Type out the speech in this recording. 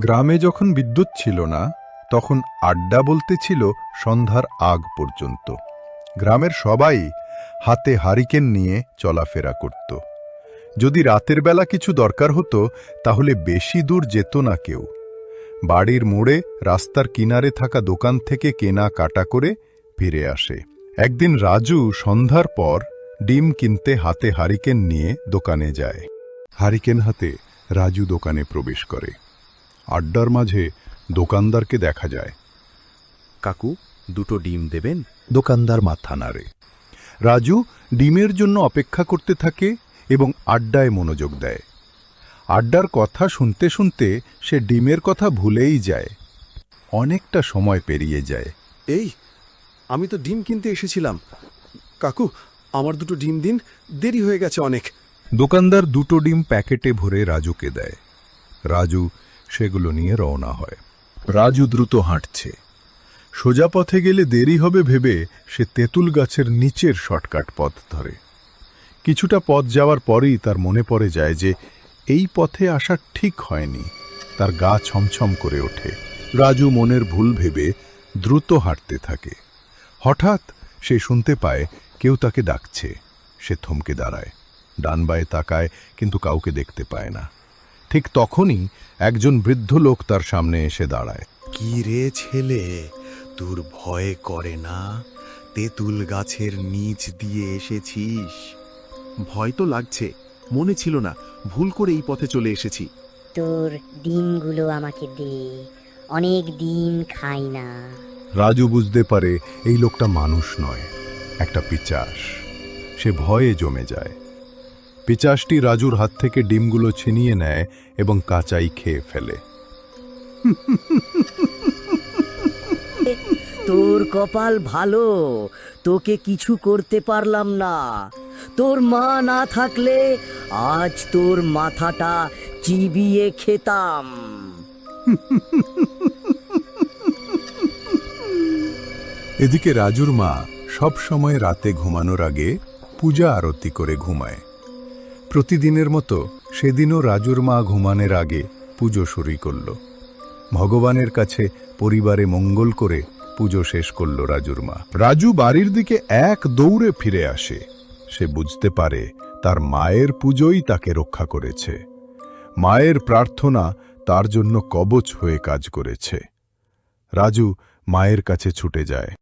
গ্রামে যখন বিদ্যুৎ ছিল না, তখন আড্ডা বলতে ছিল সন্ধ্যার আগ পর্যন্ত। গ্রামের সবাই হাতে হারিকেন নিয়ে চলাফেরা করত। যদি রাতের বেলা কিছু দরকার হতো, তাহলে বেশি দূর যেত না কেউ। বাড়ির মোড়ে রাস্তার কিনারে থাকা দোকান থেকে কেনা কাটা করে ফিরে আসে। একদিন রাজু সন্ধ্যার পর ডিম কিনতে হাতে হারিকেন নিয়ে দোকানে যায়। হারিকেন হাতে রাজু দোকানে প্রবেশ করে। আড্ডার মাঝে দোকানদারকে দেখা যায়। কাকু দুটো ডিম দেবেন? দোকানদার মাথা নাড়ে। রাজু ডিমের জন্য অপেক্ষা করতে থাকে এবং আড্ডায় মনোযোগ দেয়। আড্ডার কথা শুনতে শুনতে সে ডিমের কথা ভুলেই যায়। অনেকটা সময় পেরিয়ে যায়। এই আমি তো ডিম কিনতে এসেছিলাম। কাকু আমার দুটো ডিম দিন দেরি হয়ে গেছে অনেক। দোকানদার দুটো ডিম প্যাকেটে ভরে রাজুকে দেয়। রাজু সেগুলো নিয়ে রওনা হয়। রাজু দ্রুত হাঁটছে। সোজা পথে গেলে দেরি হবে ভেবে সে তেঁতুল গাছের নিচের শর্টকাট পথ ধরে। কিছুটা পথ যাওয়ার পরেই তার মনে পড়ে যায় যে এই পথে আসা ঠিক হয়নি। তার গা ছমছম করে ওঠে। রাজু মনের ভুল ভেবে দ্রুত হাঁটতে থাকে। হঠাৎ সে শুনতে পায় কেউ তাকে ডাকছে। সে থমকে দাঁড়ায়। ডান বায়ে তাকায়, কিন্তু কাউকে দেখতে পায় না। ঠিক তখনই একজন বৃদ্ধ লোক তার সামনে এসে দাঁড়ায়। কি রে ছেলে তোর ভয় করে না? তেঁতুল গাছের নিচ দিয়ে এসেছিস? ভয় তো লাগছে মনে ছিল না ভুল করে এই পথে চলে এসেছি। তোর ডিমগুলো আমাকে দে অনেক ডিম খাই না। রাজু বুঝতে পারে এই লোকটা মানুষ নয় একটা পিচাস। সে ভয়ে জমে যায়। পিচাসটি রাজুর হাত থেকে ডিমগুলো ছিনিয়ে নেয় এবং কাঁচাই খেয়ে ফেলে। তোর কপাল ভালো তোকে কিছু করতে পারলাম না। তোর মা না থাকলে আজ তোর মাথাটা চিবিয়ে খেতাম। এদিকে রাজুর মা সব সময় রাতে ঘুমানোর আগে পূজা আরতি করে ঘুমায়। প্রতিদিনের মতো সেদিনও রাজুর মা ঘুমানের আগে পুজো শুরু করল। ভগবানের কাছে পরিবারে মঙ্গল করে পুজো শেষ করল রাজুর মা। রাজু বাড়ির দিকে এক দৌড়ে ফিরে আসে। সে বুঝতে পারে তার মায়ের পুজোই তাকে রক্ষা করেছে। মায়ের প্রার্থনা তার জন্য কবচ হয়ে কাজ করেছে। রাজু মায়ের কাছে ছুটে যায়।